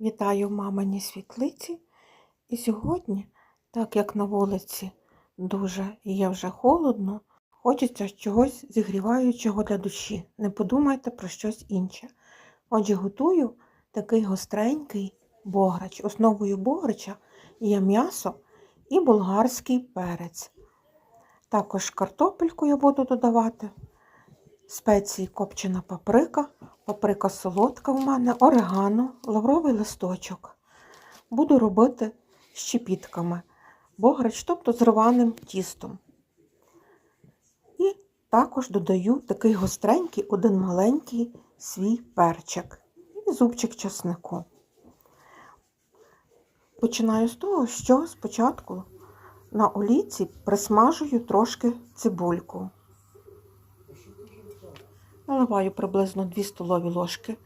Вітаю в маминій світлиці. І сьогодні, так як на вулиці дуже і є вже холодно, хочеться чогось зігріваючого для душі. Не подумайте про щось інше. Отже, готую такий гостренький бограч. Основою бограча є м'ясо і болгарський перець. Також картопельку я буду додавати, спеції копчена паприка, паприка солодка в мене, орегано, лавровий листочок. Буду робити щепітками бограч, тобто з рваним тістом. І також додаю такий гостренький, один маленький свій перчик і зубчик чеснику. Починаю з того, що спочатку на олійці присмажую трошки цибульку. Наливаю приблизно 2 столові ложки